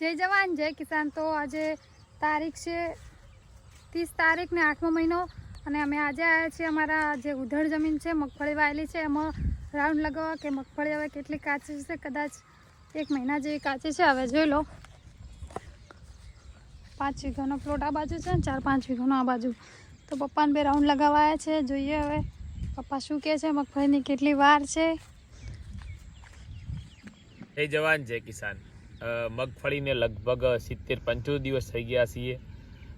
જય જવાન, જય કિસાન. તો આજે તારીખ છે ત્રીસ તારીખ ને આઠમો મહિનો અને અમે આજે આવ્યા છીએ અમારા જે ઉધડ જમીન છે, મગફળી વાયેલી છે, એમાં રાઉન્ડ લગાવવા કે મગફળી હવે કેટલી કાચી છે, કદાચ એક મહિના જેવી કાચી છે. હવે જોઈ લો. પાંચ વીઘાનો પ્લોટ આ બાજુ છે ને, ચાર પાંચ વીઘાનો આ બાજુ. તો પપ્પાને બે રાઉન્ડ લગાવવા આવ્યા છે. જોઈએ હવે પપ્પા શું કહે છે, મગફળીની કેટલી વાર છે. જય જવાન, જય કિસાન. મગફળીને લગભગ સિત્તેર પંચોતેર દિવસ થઈ ગયા છીએ.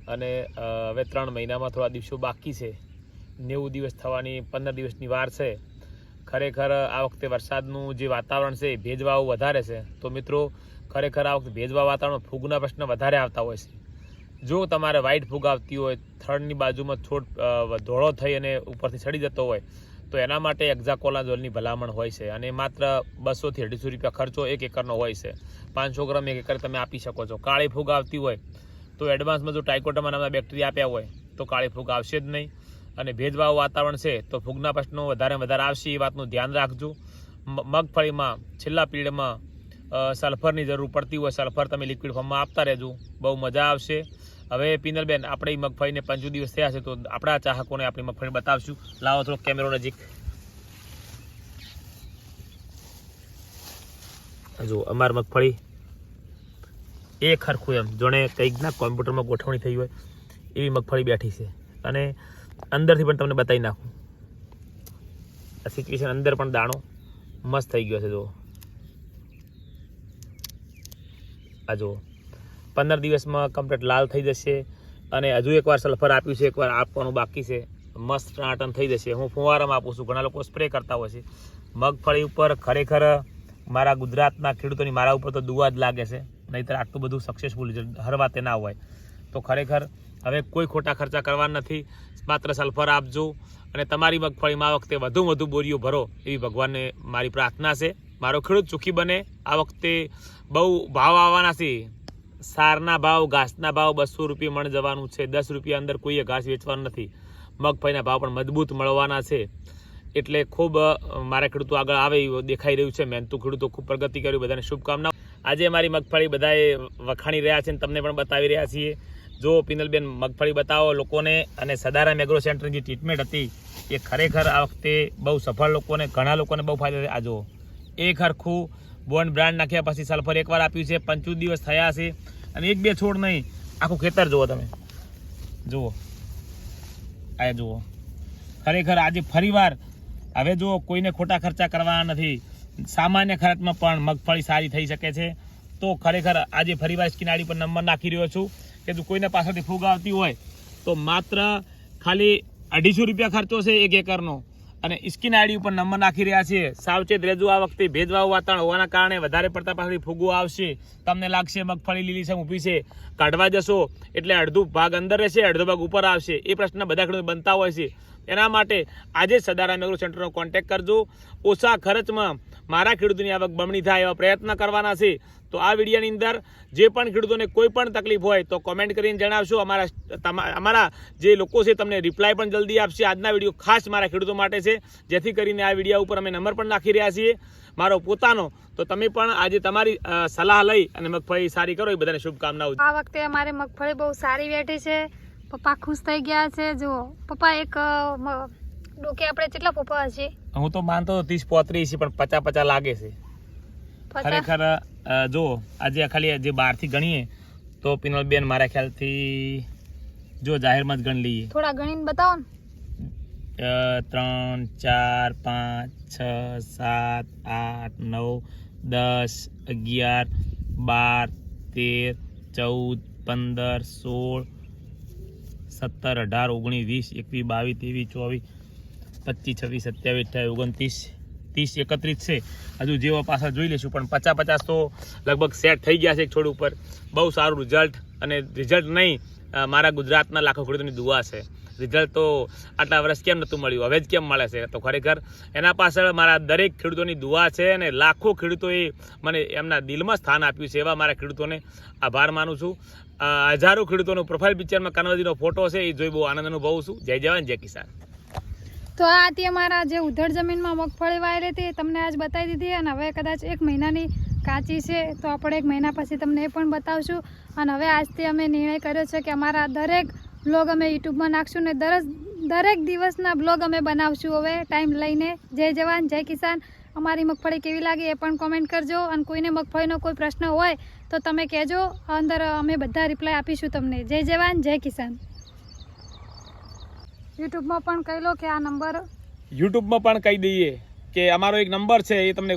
અને હવે ત્રણ મહિનામાં થોડા દિવસો બાકી છે. નેવું દિવસ થવાની, પંદર દિવસની વાર છે. ખરેખર, આ વખતે વરસાદનું જે વાતાવરણ છે એ ભેજવાળું વધારે છે. તો મિત્રો, ખરેખર આ વખતે ભેજવા વાતાવરણ ફૂગના પ્રશ્ન વધારે આવતા હોય છે. જો તમારે વ્હાઈટ ફૂગ આવતી હોય, થડની બાજુમાં છોડ ધોળો થઈ અને ઉપરથી ચડી જતો હોય તો એના માટે એક્ઝાકોલાઝોલની ભલામણ હોય છે અને માત્ર બસોથી અઢીસો રૂપિયા ખર્ચો એક એકરનો હોય છે. પાંચસો ગ્રામ એક એકર તમે આપી શકો છો. કાળી ફૂગ આવતી હોય તો એડવાન્સમાં જો ટાઇકોટમા નામના બેક્ટેરિયા આપ્યા હોય તો કાળી ફૂગ આવશે જ નહીં. અને ભેજવાળું વાતાવરણ છે તો ફૂગના પ્રશ્નો વધારે વધારે આવશે એ વાતનું ધ્યાન રાખજો. મગફળીમાં છેલ્લા અ, સલ્ફરની જરૂર પડતી હોય સલ્ફર તમે લિક્વિડ ફોર્મમાં આપતા રહેજો. બહુ મજા આવશે. હવે પિનલબેન આપણે મગફળીને પંચો દિવસ થયા છે, તો આપણા ચાહકોને આપણી મગફળી બતાવશું. લાવો થોડો કેમેરો નજીક. જો, અમાર મગફળી એ ખરખું એમ. જોણે કંઈકના કોમ્પ્યુટરમાં ગોઠવણી થઈ હોય, એવી મગફળી બેઠી છે. અને અંદરથી પણ તમને બતાવી નાખું. આ સિચ્યુએશન અંદર પણ દાણો મસ્ત થઈ ગયો છે જો આ જુઓ. પંદર દિવસમાં કમ્પ્લીટ લાલ થઈ જશે અને હજુ એકવાર સલ્ફર આપ્યું છે, એકવાર આપવાનું બાકી છે. મસ્ત ટનાટન થઈ જશે. હું ફુવારામાં આપું છું. ઘણા લોકો સ્પ્રે કરતા હોય છે. મગફળી ઉપર ખરેખર મારા ગુજરાતના ખેડૂતોની મારા ઉપર તો દુવા જ લાગે છે. નહીંતર આટલું બધું સક્સેસફુલ હર વાતે ના હોય. તો ખરેખર હવે કોઈ ખોટા ખર્ચા કરવા નથી. માત્ર સલ્ફર આપજો અને તમારી મગફળીમાં આ વખતે વધુ વધુ બોરીઓ ભરો એવી ભગવાનને મારી પ્રાર્થના છે. મારો ખેડૂત ચૂકી બને. આ વખતે બહુ ભાવ આવવાના છે. સારના ભાવ, ઘાસના ભાવ બસો રૂપિયા મણ જવાનું છે. દસ રૂપિયા અંદર કોઈએ ઘાસ વેચવાનું નથી. મગફળીના ભાવ પણ મજબૂત મળવાના છે. એટલે ખૂબ મારા ખેડૂતો આગળ આવે એવું દેખાઈ રહ્યું છે. મહેનતુ ખેડૂતો ખૂબ પ્રગતિ કરી, બધાને શુભકામનાઓ. આજે મારી મગફળી બધાએ વખાણી રહ્યા છે અને તમને પણ બતાવી રહ્યા છીએ. જો પિનલબેન મગફળી બતાવો લોકોને અને સદારામ એગ્રો સેન્ટરની જે ટ્રીટમેન્ટ હતી, એ ખરેખર આ વખતે બહુ સફળ લોકોને, ઘણા લોકોને બહુ ફાયદો થયો. આ જુઓ. એક હરખું બોન્ડ બ્રાન્ડ નાખ્યા પછી સલ્ફર એકવાર આપ્યું છે. પંચોતેર દિવસ થયા છે. અને એક બે છોડ નહીં, આખું ખેતર જુઓ તમે. જુઓ. આ જુઓ. ખરેખર આજે ફરીવાર, હવે જુઓ, કોઈને ખોટા ખર્ચા કરવાના નથી. સામાન્ય ખર્ચમાં પણ મગફળી સારી થઈ શકે છે. તો ખરેખર આજે ફરીવાર કિનારી પર નંબર નાખી રહ્યો છું કે જો કોઈને પાછળથી ફૂગ આવતી હોય, તો માત્ર ખાલી અઢીસો રૂપિયા ખર્ચો છે એક એકરનો. અને ઇસ્કીન આઈડી ઉપર નંબર નાખી રહ્યા છીએ સાવચેત રહેજો આ વખતે ભેદભાવ વાતાવરણ હોવાના કારણે વધારે પડતા પાછળ ફૂગો આવશે. તમને લાગશે મગફળી લીલી છે, ઊભી છે. કાઢવા જશો એટલે અડધો ભાગ અંદર રહેશે, અડધો ભાગ ઉપર આવશે. એ પ્રશ્ન બધા ખેડૂતો બનતા હોય છે. એના માટે આજે સદારામ એગ્રો સેન્ટરનો કોન્ટેક્ટ કરજો. ઓછા ખર્ચમાં મારા ખેડૂતોની આવક બમણી થાય એવા પ્રયત્ન કરવાના છે. તો આ વિડીયોની અંદર જે પણ ખેડૂતોને કોઈ પણ તકલીફ હોય તો કોમેન્ટ કરીને જણાવશો. અમારા અમારા જે લોકો છે તમને રિપ્લાય પણ જલ્દી આપશે. આજના વીડિયો ખાસ મારા ખેડૂતો માટે છે. જેથી કરીને આ વીડિયો ઉપર અમે નંબર પણ નાખી રહ્યા છીએ. મારો પોતાનો. તો તમે પણ આજે તમારી સલાહ લઈ અને મગફળી સારી કરો. એ બધાને શુભકામનાઓ આ વખતે અમારે મગફળી બહુ સારી બેઠી છે. પપ્પા ખુશ થઈ ગયા છે. જુઓ. પપ્પા એક ડોકે આપણે કેટલા પોપા હશે? હું તો માનતો ત્રીસ પોત્રીસ પણ પચાસ પચાસ લાગે છે. ખરેખર જો આજે ખાલી જે બહારથી ગણીએ તો પિનલબેન મારા ખ્યાલથી જો જાહેરમાં જ ગણી લઈએ. થોડા ગણીને બતાવો ને. ત્રણ ચાર પાંચ છ સાત આઠ નવ દસ અગિયાર બાર તેર ચૌદ પંદર સોળ સત્તર અઢાર ઓગણીસ વીસ એકવીસ બાવીસ ત્રેવીસ ચોવીસ પચીસ, છવ્વીસ, સત્યાવીસ, અઠ્યાવીસ ઓગણત્રીસ ત્રીસ, એકત્રીસ છે. હજુ જેવા પાછા જોઈ લઈશું, પણ પચાસ પચાસ તો લગભગ સેટ થઈ ગયા છે એક છોડ ઉપર. બહુ સારું રિઝલ્ટ અને રિઝલ્ટ નહીં મારા ગુજરાતના લાખો ખેડૂતોની દુઆ છે. રિઝલ્ટ તો આટલા વર્ષ કેમ નહોતું મળ્યું? હવે જ કેમ મળે છે? તો ખરેખર એના પાછળ મારા દરેક ખેડૂતોની દુઆ છે અને લાખો ખેડૂતોએ મને એમના દિલમાં સ્થાન આપ્યું છે એવા મારા ખેડૂતોને આભાર માનું છું. હજારો ખેડૂતોનો પ્રોફાઇલ પિક્ચરમાં કનવજીનો ફોટો છે, એ જોઈ બહુ આનંદ અનુભવું છું. જય જવાન, જય કિસાન. તો આ હતી અમારા જે ઉધડ જમીનમાં મગફળી વાયેલી હતી તમને આજ બતાવી દીધી અને હવે કદાચ એક મહિનાની કાચી છે, તો આપણે એક મહિના પછી તમને એ પણ બતાવશું. અને હવે આજથી અમે નિર્ણય કર્યો છે કે અમારા દરેક બ્લોગ અમે યુટ્યુબમાં નાખશું ને દરસ, દરેક દિવસના બ્લોગ અમે બનાવશું હવે ટાઈમ લઈને. જય જવાન, જય કિસાન. અમારી મગફળી કેવી લાગી એ પણ કોમેન્ટ કરજો. અને કોઈને મગફળીનો કોઈ પ્રશ્ન હોય તો તમે કહેજો. અંદર અમે બધા રિપ્લાય આપીશું તમને. જય જવાન, જય કિસાન. યુટ્યુબમાં પણ કહી લો કે આ નંબર યુટ્યુબમાં પણ કહી દઈએ કે અમારો એક નંબર છે, એ તમને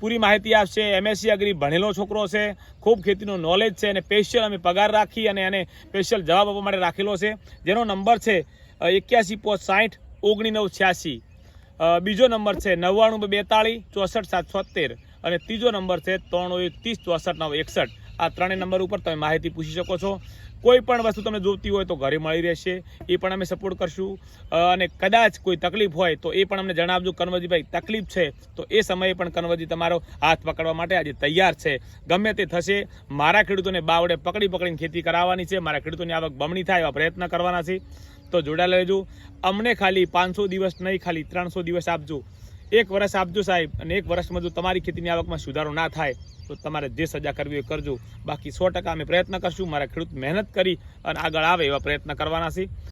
પૂરી માહિતી આપશે. એમએસસી અગ્રી ભણેલો છોકરો છે, ખૂબ ખેતીનું નોલેજ છે અને સ્પેશિયલ અમે પગાર રાખી અને એને સ્પેશિયલ જવાબ આપવા માટે રાખેલો છે. જેનો નંબર છે એક્યાસી પોચ સાઠ ઓગણી નવ છ્યાસી. બીજો નંબર છે, નવ્વાણું બેતાળીસ, ચોસઠ સાત છોતેર. અને ત્રીજો નંબર છે ત્રણ ત્રીસ ચોસઠ નવ એકસઠ. આ ત્રણેય નંબર ઉપર તમે માહિતી પૂછી શકો છો. કોઈ પણ વસ્તુ તમને જોઈતી હોય તો ઘરે મળી રહેશે. એ પણ અમે સપોર્ટ કરશું. અને કદાચ કોઈ તકલીફ હોય તો એ પણ અમને જણાવજો. કનવજીભાઈ તકલીફ છે તો એ સમયે પણ કનવજી તમારો હાથ પકડવા માટે આજે તૈયાર છે. ગમે તે થશે, મારા ખેડૂતોને બાવડે પકડી પકડીને ખેતી કરાવવાની છે. મારા ખેડૂતોની આવક બમણી થાય એવા પ્રયત્ન કરવાના છે. તો જોડાયેલા રહેજો. અમને ખાલી પાંચસો દિવસ નહીં, ખાલી ત્રણસો દિવસ આપજો. એક વર્ષ આપજો સાહેબ અને એક વર્ષમાં જો તમારી ખેતીની આવકમાં સુધારો ના થાય, તો તમારે જે સજા કરવી એ કરજો. બાકી સો ટકા અમે પ્રયત્ન કરશું, મારા ખેડૂત મહેનત કરી અને આગળ આવે એવા પ્રયત્ન કરવાના છે.